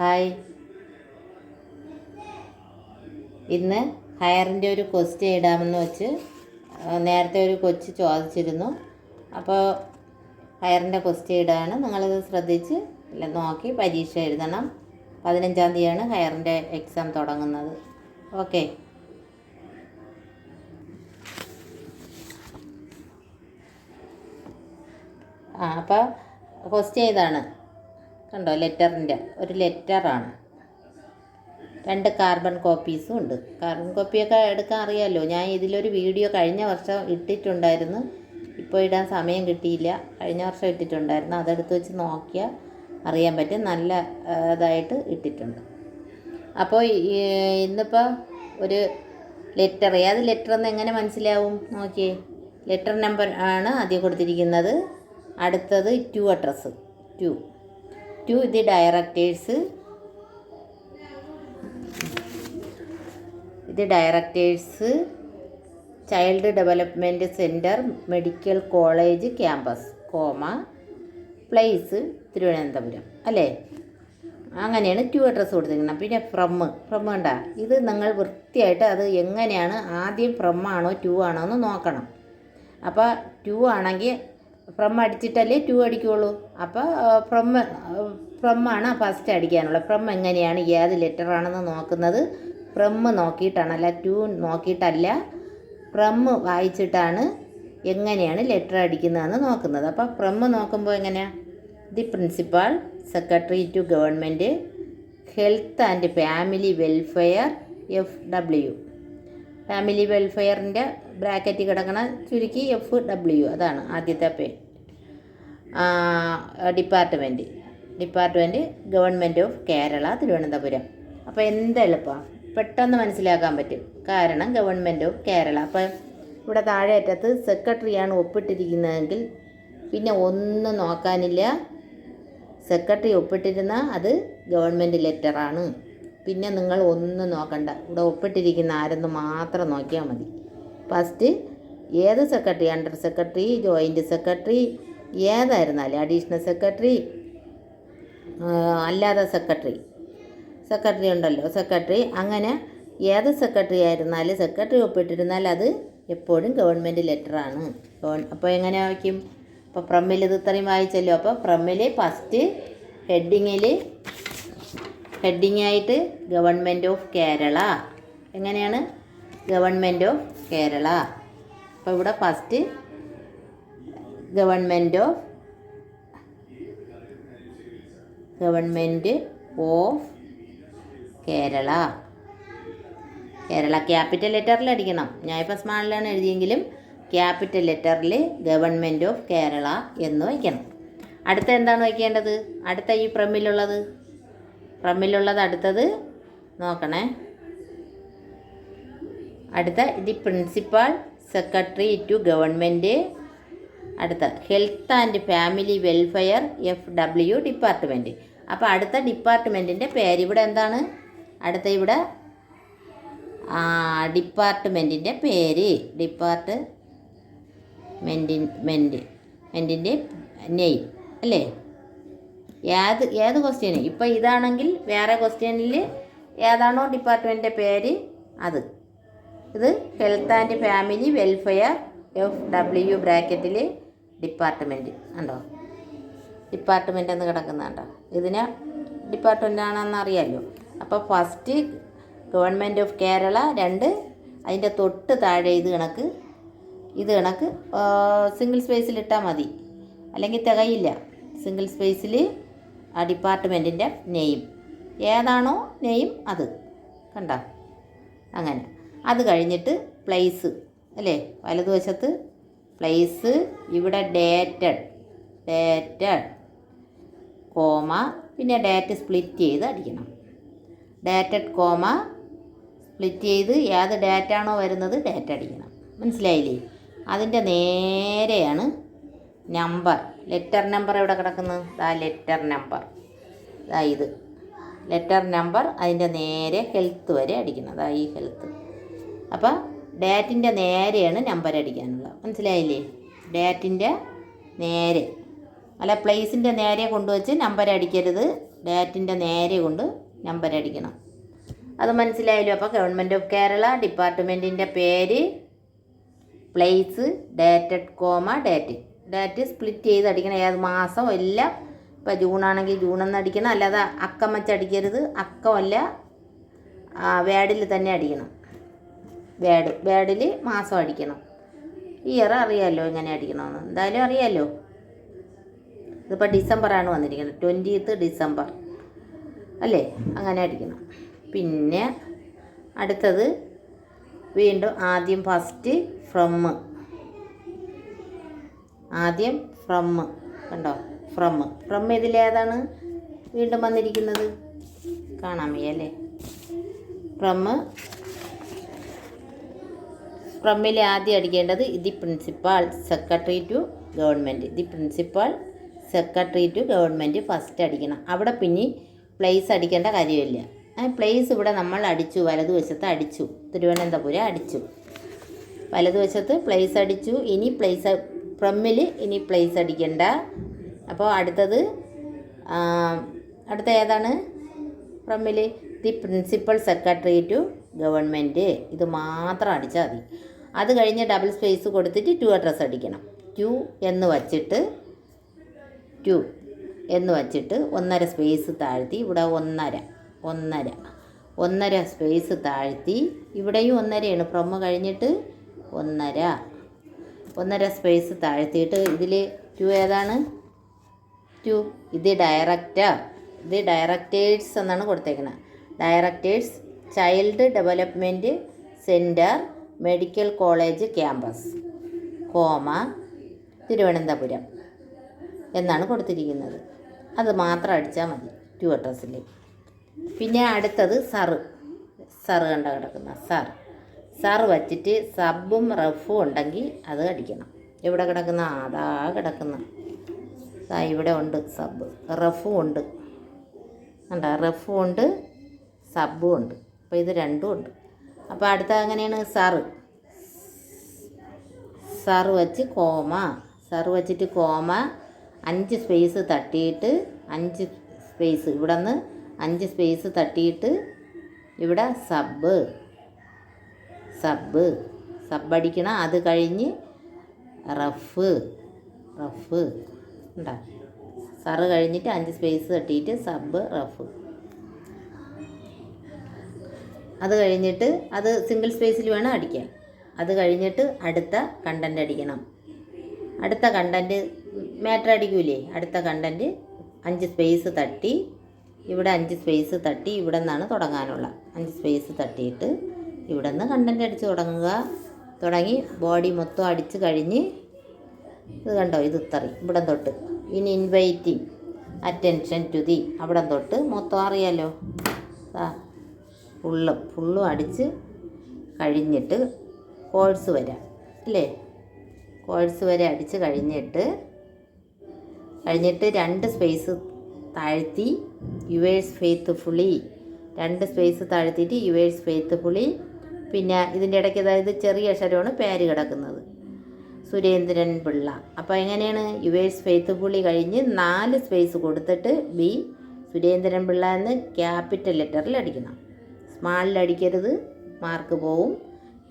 Hi. ഇന്ന് ഹയറിന്റെ ഒരു question ഇടാമെന്ന് വെച്ച് നേരത്തെ ഒരു കൊച്ച് ചോദിച്ചിരുന്നു. അപ്പോൾ ഹയറിന്റെ ക്വസ്റ്റ്യൻ ഇടാണ്. നിങ്ങളിത് ശ്രദ്ധിച്ച് നോക്കി പരീക്ഷ എഴുതണം. പതിനഞ്ചാം തീയതിയാണ് ഹയറിന്റെ എക്സാം തുടങ്ങുന്നത്. ഓക്കെ. ആ അപ്പോൾ ക്വസ്റ്റ്യൻ ഇതാണ് കണ്ടോ? ലെറ്ററിന്റെ. ഒരു ലെറ്ററാണ്. രണ്ട് കാർബൺ കോപ്പീസും ഉണ്ട്. കാർബൺ കോപ്പിയൊക്കെ എടുക്കാൻ അറിയാമല്ലോ ഞാൻ ഇതിലൊരു വീഡിയോ കഴിഞ്ഞ വർഷം ഇട്ടിട്ടുണ്ടായിരുന്നു. ഇപ്പോൾ ഇടാൻ സമയം കിട്ടിയില്ല. കഴിഞ്ഞ വർഷം ഇട്ടിട്ടുണ്ടായിരുന്നു. അതെടുത്ത് വെച്ച് നോക്കിയാൽ അറിയാൻ പറ്റും. നല്ല ഇതായിട്ട് ഇട്ടിട്ടുണ്ട്. അപ്പോൾ ഇന്നിപ്പോൾ ഒരു ലെറ്റർ. ഏത് ലെറ്റർ എന്ന് എങ്ങനെ മനസ്സിലാവും? നോക്കിയേ. ലെറ്റർ നമ്പർ ആണ് ആദ്യം കൊടുത്തിരിക്കുന്നത്. അടുത്തത് to address. To. To the directors ഇത് directors child development centre medical college campus comma place Thiruvananthapuram അല്ലേ? അങ്ങനെയാണ് ടു അഡ്രസ്സ് കൊടുത്തിരിക്കുന്നത്. പിന്നെ ഫ്രം ഫ്രം വേണ്ട ഇത് നിങ്ങൾ വൃത്തിയായിട്ട് അത് എങ്ങനെയാണ് ആദ്യം ഫ്രം ആണോ ടു ആണോ എന്ന് നോക്കണം. അപ്പോൾ ടു ആണെങ്കിൽ ഫ്രം അടിച്ചിട്ടല്ലേ ടു അടിക്കുള്ളൂ. അപ്പോൾ ഫ്രം ഫ്രം ആണ് ഫസ്റ്റ് അടിക്കാനുള്ളത്. ഫ്രം എങ്ങനെയാണ് ഏത് ലെറ്റർ ആണെന്ന് നോക്കുന്നത് ഫ്രം അല്ല ടു നോക്കിയിട്ടല്ല ഫ്രം വായിച്ചിട്ടാണ് എങ്ങനെയാണ് ലെറ്റർ അടിക്കുന്നതെന്ന് നോക്കുന്നത്. അപ്പോൾ ഫ്രം നോക്കുമ്പോൾ എങ്ങനെയാണ് the principal secretary to government health and family welfare F W family വെൽഫെയറിന്റെ bracket കിടക്കണ ചുരുക്കി എഫ് ഡബ്ല്യു അതാണ് ആദ്യത്തെ പേ department department government of Kerala Thiruvananthapuram. അപ്പോൾ എന്ത് എളുപ്പമാണ് പെട്ടെന്ന് മനസ്സിലാക്കാൻ പറ്റും. കാരണം ഗവൺമെന്റ് ഓഫ് കേരള അപ്പോൾ ഇവിടെ താഴെ അറ്റത്ത് സെക്രട്ടറിയാണ് ഒപ്പിട്ടിരിക്കുന്നതെങ്കിൽ പിന്നെ ഒന്നും നോക്കാനില്ല. സെക്രട്ടറി ഒപ്പിട്ടിരുന്ന അത് ഗവൺമെന്റ് ലെറ്ററാണ് പിന്നെ നിങ്ങൾ ഒന്നും നോക്കണ്ട. ഇവിടെ ഒപ്പിട്ടിരിക്കുന്ന ആരെന്ന് മാത്രം നോക്കിയാൽ മതി. ഫസ്റ്റ് ഏത് secretary under secretary joint secretary ഏതായിരുന്നാലും അഡീഷണൽ സെക്രട്ടറി അല്ലാതെ സെക്രട്ടറി സെക്രട്ടറി ഉണ്ടല്ലോ സെക്രട്ടറി അങ്ങനെ ഏത് സെക്രട്ടറി ആയിരുന്നാലും സെക്രട്ടറി ഒപ്പിട്ടിരുന്നാൽ അത് എപ്പോഴും ഗവൺമെന്റ് ലെറ്ററാണ് അപ്പോൾ എങ്ങനെ വയ്ക്കും? അപ്പോൾ ഫ്രമ്മിൽ ഇത് ഇത്രയും വായിച്ചല്ലോ. അപ്പോൾ ഫ്രമ്മിൽ ഫസ്റ്റ് ഹെഡിങ്ങിൽ ഹെഡിങ്ങായിട്ട് ഗവൺമെന്റ് ഓഫ് കേരള. എങ്ങനെയാണ്? Government of Kerala. അപ്പോൾ ഇവിടെ first government of government of Kerala. Kerala capital ലെറ്ററിൽ അടിക്കണം. ഞാൻ ഇപ്പോൾ സ്മാളിലാണ് എഴുതിയെങ്കിലും ക്യാപിറ്റൽ ലെറ്ററിൽ ഗവൺമെന്റ് ഓഫ് കേരള എന്ന് വയ്ക്കണം. അടുത്ത എന്താണ് വയ്ക്കേണ്ടത്? അടുത്ത ഈ പ്രമ്മിലുള്ളത് പ്രമ്മിലുള്ളത് അടുത്തത് നോക്കണേ. അടുത്ത the principal secretary to government അടുത്ത health and family welfare F W department അപ്പോൾ അടുത്ത ഡിപ്പാർട്ട്മെന്റിന്റെ പേര് ഇവിടെ എന്താണ്? അടുത്ത ഇവിടെ ഡിപ്പാർട്ട്മെന്റിന്റെ പേര്. ഡിപ്പാർട്ട് മെന്റിൻ മെന്റ് മെന്റിന്റെ നെയിം അല്ലേ? ഏത് ഏത് ക്വസ്റ്റ്യൻ ഇപ്പോൾ ഇതാണെങ്കിൽ വേറെ ക്വസ്റ്റ്യനിൽ ഏതാണോ ഡിപ്പാർട്ട്മെന്റിന്റെ പേര് അത്. ഇത് health and family welfare F W ബ്രാക്കറ്റിൽ ഡിപ്പാർട്ട്മെന്റ് ഉണ്ടോ ഡിപ്പാർട്ട്മെന്റ് എന്ന് കിടക്കുന്നുണ്ടോ ഇതിന് ഡിപ്പാർട്ട്മെന്റ് ആണെന്ന് അറിയാമല്ലോ അപ്പോൾ ഫസ്റ്റ് ഗവൺമെന്റ് ഓഫ് കേരള രണ്ട് അതിന്റെ തൊട്ട് താഴെ ഇത് കണക്ക് ഇത് കണക്ക് സിംഗിൾ സ്പേസിൽ ഇട്ടാൽ മതി. അല്ലെങ്കിൽ തികയില്ല. സിംഗിൾ സ്പേസിൽ ആ ഡിപ്പാർട്ട്മെന്റിന്റെ നെയിം. ഏതാണോ നെയിം അത്. കണ്ട? അങ്ങനെ. അത് കഴിഞ്ഞിട്ട് പ്ലേസ് അല്ലേ? വലതുവശത്ത് പ്ലേസ് ഇവിടെ ഡേറ്റഡ് ഡേറ്റഡ് കോമ പിന്നെ ഡേറ്റ് സ്പ്ലിറ്റ് ചെയ്ത് അടിക്കണം. ഡേറ്റഡ് കോമ സ്പ്ലിറ്റ് ചെയ്ത് ഏത് ഡേറ്റ ആണോ വരുന്നത് ഡേറ്റ അടിക്കണം. മനസ്സിലായില്ലേ? അതിന്റെ നേരെയാണ് നമ്പർ ലെറ്റർ നമ്പർ എവിടെ കിടക്കുന്നത് ദാ ലെറ്റർ നമ്പർ. ഇതാ ഇത്. ലെറ്റർ നമ്പർ അതിന്റെ നേരെ ഹെൽത്ത് വരെ അടിക്കണം. അതാ ഈ ഹെൽത്ത് അപ്പോൾ ഡേറ്റിന്റെ നേരെയാണ് നമ്പർ അടിക്കാനുള്ളത്. മനസ്സിലായില്ലേ? ഡേറ്റിന്റെ നേരെ. അല്ല പ്ലേസിന്റെ നേരെ കൊണ്ടുവച്ച് നമ്പർ അടിക്കരുത്. ഡാറ്റിന്റെ നേരെ കൊണ്ട് നമ്പർ അടിക്കണം. അത് മനസ്സിലായല്ലോ? അപ്പോൾ ഗവൺമെന്റ് ഓഫ് കേരള ഡിപ്പാർട്ട്മെന്റിന്റെ പേര് place dated comma date date split ചെയ്ത് അടിക്കണം ഏത് മാസം എല്ലാം ഇപ്പോൾ ജൂൺ എന്ന് അടിക്കണം. അല്ലാതെ അക്കം വെച്ചടിക്കരുത് അക്കമല്ല വേഡിൽ തന്നെ അടിക്കണം. വേഡ് വേഡിൽ മാസം അടിക്കണം. ഇയർ അറിയാമല്ലോ എങ്ങനെ അടിക്കണമെന്ന് എന്തായാലും അറിയാമല്ലോ ഇതിപ്പോൾ ഡിസംബറാണ് വന്നിരിക്കുന്നത്. ട്വന്റീത്ത് ഡിസംബർ അല്ലേ? അങ്ങനെ അടിക്കണം. പിന്നെ അടുത്തത് വീണ്ടും ആദ്യം ഫസ്റ്റ് ഫ്രം ആദ്യം ഫ്രം കണ്ടോ? ഫ്രം ഫ്രം ഇതിലേതാണ് വീണ്ടും വന്നിരിക്കുന്നത്? കാണാൻ വയ്യ അല്ലേ? ഫ്രം ഫ്രമ്മിൽ ആദ്യം അടിക്കേണ്ടത് the principal secretary to government the principal secretary to government first അടിക്കണം. അവിടെ പിന്നെ പ്ലേസ് അടിക്കേണ്ട കാര്യമില്ല. പ്ലേസ് ഇവിടെ നമ്മൾ അടിച്ചു വലതുവശത്ത് അടിച്ചു. തിരുവനന്തപുരം അടിച്ചു. വലതുവശത്ത് പ്ലേസ് അടിച്ചു. ഇനി പ്ലേസ് ഫ്രമ്മിൽ ഇനി പ്ലേസ് അടിക്കണ്ട. അപ്പോൾ അടുത്തത് അടുത്ത ഏതാണ്? ഫ്രമ്മിൽ the principal secretary to government ഇത് മാത്രം അടിച്ചാൽ മതി. അത് കഴിഞ്ഞ് ഡബിൾ സ്പേസ് കൊടുത്തിട്ട് ടു അഡ്രസ്സ് അടിക്കണം. ടു എന്ന് വച്ചിട്ട് ടു എന്ന് വച്ചിട്ട് ഒന്നര സ്പേസ് താഴ്ത്തി ഇവിടെ ഒന്നര ഒന്നര ഒന്നര സ്പേസ് താഴ്ത്തി ഇവിടെയും ഒന്നരയാണ്. പ്രൊമ കഴിഞ്ഞിട്ട് ഒന്നര. ഒന്നര സ്പേസ് താഴ്ത്തിയിട്ട് ഇതിൽ ടു ഏതാണ്? ടു ഇത് ഡയറക്റ്റാ ഇത് ഡയറക്റ്റേഴ്സ് എന്നാണ് കൊടുത്തേക്കുന്നത് directors child development centre medical college campus comma Thiruvananthapuram എന്നാണ് കൊടുത്തിരിക്കുന്നത്. അത് മാത്രം അടിച്ചാൽ മതി ടു അഡ്രസ്സിൽ പിന്നെ അടുത്തത് സറ് സറ് കണ്ട കിടക്കുന്ന സർ സർ വച്ചിട്ട് സബും റഫും ഉണ്ടെങ്കിൽ അത് അടിക്കണം എവിടെ കിടക്കുന്ന? അതാ കിടക്കുന്ന. ഇവിടെ ഉണ്ട് സബ്. റഫും ഉണ്ട്. കണ്ട? റഫും ഉണ്ട് സബും ഉണ്ട്. അപ്പോൾ ഇത് രണ്ടും ഉണ്ട്. അപ്പോൾ അടുത്ത എങ്ങനെയാണ് സാറ്? സാറ് വച്ച് കോമ. സാറ് വച്ചിട്ട് കോമ. അഞ്ച് സ്പേസ് തട്ടിയിട്ട് അഞ്ച് സ്പേസ് ഇവിടെ നിന്ന് അഞ്ച് സ്പേസ് തട്ടിയിട്ട് ഇവിടെ സബ്. സബ്. സബ് അടിക്കണം. അത് കഴിഞ്ഞ് റഫ്. റഫ്. ഉണ്ടോ സറ് കഴിഞ്ഞിട്ട് അഞ്ച് സ്പേസ് തട്ടിയിട്ട് സബ് റഫ്. അത് കഴിഞ്ഞിട്ട് അത് സിംഗിൾ സ്പേസിൽ വേണം അടിക്കാൻ. അത് കഴിഞ്ഞിട്ട് അടുത്ത കണ്ടന്റ് അടിക്കണം. അടുത്ത കണ്ടന്റ് മാറ്റർ അടിക്കൂലേ? അടുത്ത കണ്ടന്റ് അഞ്ച് സ്പേസ് തട്ടി. ഇവിടെ അഞ്ച് സ്പേസ് തട്ടി. ഇവിടെ നിന്നാണ് തുടങ്ങാനുള്ള അഞ്ച് സ്പേസ് തട്ടിയിട്ട് ഇവിടെ നിന്ന് കണ്ടന്റ് അടിച്ച് തുടങ്ങുക. തുടങ്ങി ബോഡി മൊത്തം അടിച്ച് കഴിഞ്ഞ് ഇത് കണ്ടോ? ഇത് ഇത്രയും. ഇവിടം തൊട്ട്. ഇനി ഇൻവൈറ്റിംഗ് അറ്റൻഷൻ ടു ദി അവിടെ തൊട്ട് മൊത്തം അറിയാലോ? ആ ഫുള്ളും ഫുള്ളും അടിച്ച് കഴിഞ്ഞിട്ട് കോഴ്സ് വരാം. അല്ലേ? കോഴ്സ് വരെ അടിച്ച് കഴിഞ്ഞിട്ട് കഴിഞ്ഞിട്ട് രണ്ട് സ്പേസ് താഴ്ത്തി യുവേഴ്സ് ഫെയ്ത്ത് ഫുള്ളി രണ്ട് സ്പേസ് താഴ്ത്തിയിട്ട് യുവേഴ്സ് ഫെയ്ത്ത്ഫുള്ളി പിന്നെ ഇതിന്റെ ഇടയ്ക്ക് അതായത് ചെറിയ അക്ഷരമാണ് പേര് കിടക്കുന്നത്. സുരേന്ദ്രൻ പിള്ള. അപ്പോൾ എങ്ങനെയാണ്? യുവേഴ്സ് ഫെയ്ത്ത്ഫുള്ളി കഴിഞ്ഞ് നാല് സ്പേസ് കൊടുത്തിട്ട് ബി സുരേന്ദ്രൻ പിള്ള എന്ന് ക്യാപിറ്റൽ ലെറ്ററിൽ അടിക്കണം. സ്മാളിൽ അടിക്കരുത് മാർക്ക് പോവും.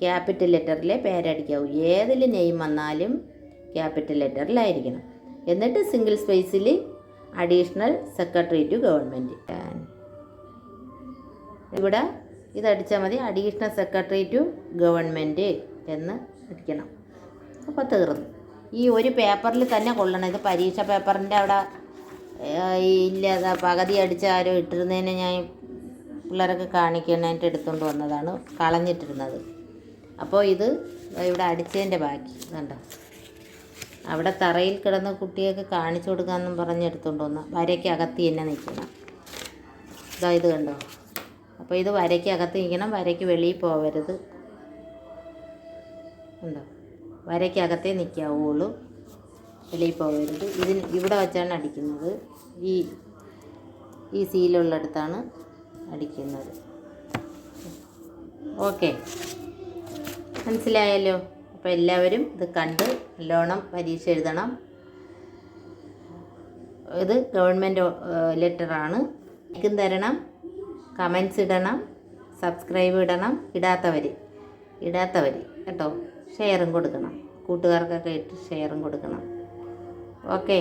ക്യാപിറ്റൽ ലെറ്ററിലെ പേരടിക്കാവൂ. ഏതിൽ നെയിം വന്നാലും ക്യാപിറ്റൽ ലെറ്ററിലായിരിക്കണം എന്നിട്ട് സിംഗിൾ സ്പേസിൽ അഡീഷണൽ സെക്രട്ടറി ടു ഗവൺമെന്റ് ഇവിടെ ഇതടിച്ചാൽ മതി. അഡീഷണൽ സെക്രട്ടറി ടു ഗവൺമെന്റ് എന്ന് അടിക്കണം. അപ്പോൾ തീർന്നു. ഈ ഒരു പേപ്പറിൽ തന്നെ കൊള്ളണം. ഇത് പരീക്ഷ പേപ്പറിന്റെ അവിടെ ഇല്ല പകുതി അടിച്ച ആരോ ഇട്ടിരുന്നതിനെ ഞാൻ പിള്ളേരൊക്കെ കാണിക്കാനായിട്ട് എടുത്തുകൊണ്ട് വന്നതാണ്. കളഞ്ഞിട്ടിരുന്നത്. അപ്പോൾ ഇത് ഇവിടെ അടിച്ചതിന്റെ ബാക്കി. കണ്ടോ? അവിടെ തറയിൽ കിടന്ന കുട്ടിയൊക്കെ കാണിച്ചു കൊടുക്കാമെന്നും പറഞ്ഞ് എടുത്തുകൊണ്ട് വന്ന. വരയ്ക്ക് അകത്ത് തന്നെ നിൽക്കണം. ഇതാ ഇത് കണ്ടോ? അപ്പോൾ ഇത് വരയ്ക്ക് അകത്ത് നിൽക്കണം വരയ്ക്ക് വെളിയിൽ പോകരുത് ഉണ്ടോ വരയ്ക്ക് അകത്തേ നിൽക്കാവുള്ളൂ വെളിയിൽ പോകരുത് ഇതിന് ഇവിടെ വെച്ചാണ് അടിക്കുന്നത്. ഈ ഈ സീലുള്ളിടത്താണ് അടിക്കുന്നത്. ഓക്കെ. മനസ്സിലായല്ലോ? അപ്പോൾ എല്ലാവരും ഇത് കണ്ട് നല്ലോണം പരീക്ഷ എഴുതണം. ഇത് ഗവൺമെന്റ് ലെറ്ററാണ്. തരണം. കമൻസ് ഇടണം സബ്സ്ക്രൈബ് ഇടണം ഇടാത്തവർ ഇടാത്തവർ കേട്ടോ ഷെയറും കൊടുക്കണം കൂട്ടുകാർക്കൊക്കെ ഇട്ട് ഷെയറും കൊടുക്കണം. ഓക്കെ